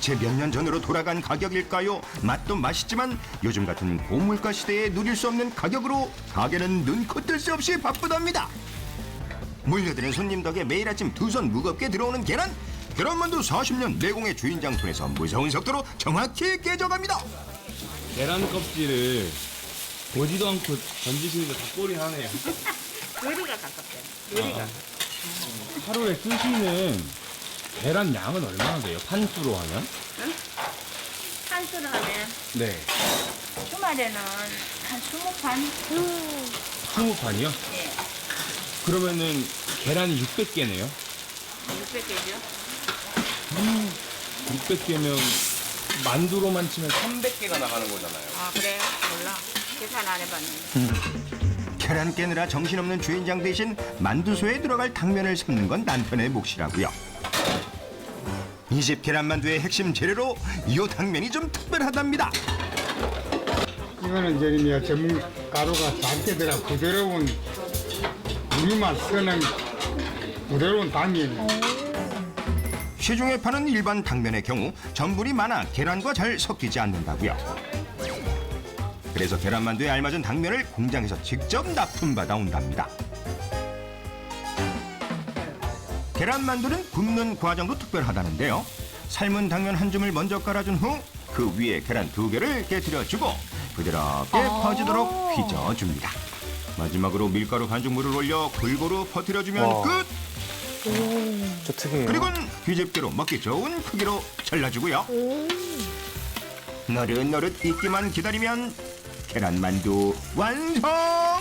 대체 몇 년 전으로 돌아간 가격일까요? 맛도 맛있지만 요즘 같은 고물가 시대에 누릴 수 없는 가격으로 가게는 눈코 뜰 새 없이 바쁘답니다. 몰려드는 손님 덕에 매일 아침 두 손 무겁게 들어오는 계란. 계란만두 40년 내공의 주인장 손에서 무서운 속도로 정확히 깨져갑니다. 계란 껍질을 보지도 않고 던지시니까 다 꼴이 나네요. 요리가 가깝대. 요리가. 하루에 쓰시는 계란 양은 얼마나 돼요? 판수로 하면? 한수를 하면 네. 주말에는 한 20판? 20판이요? 예. 그러면은 계란이 600개네요? 600개죠. 600개면 만두로만 치면 300개가 나가는 거잖아요. 아, 그래? 몰라. 계산 안 해봤는데. 계란 깨느라 정신없는 주인장 대신 만두소에 들어갈 당면을 삶는 건 남편의 몫이라고요. 이집 계란만두의 핵심 재료로 이 당면이 좀 특별하답니다. 이거는 뭐야 전문 가루가 작게 들어 부드러운 우리만 쓰는 부드러운 당면 시중에 파는 일반 당면의 경우 전분이 많아 계란과 잘 섞이지 않는다고요. 그래서 계란만두에 알맞은 당면을 공장에서 직접 납품받아 온답니다. 계란만두는 굽는 과정도 특별하다는데요. 삶은 당면 한 줌을 먼저 깔아준 후 그 위에 계란 두 개를 깨뜨려주고 부드럽게 퍼지도록 휘저어줍니다. 마지막으로 밀가루 반죽물을 올려 골고루 퍼뜨려주면 끝! 저 특이해요. 그리고는 뒤집기로 먹기 좋은 크기로 잘라주고요. 노릇노릇 익기만 기다리면 계란만두 완성!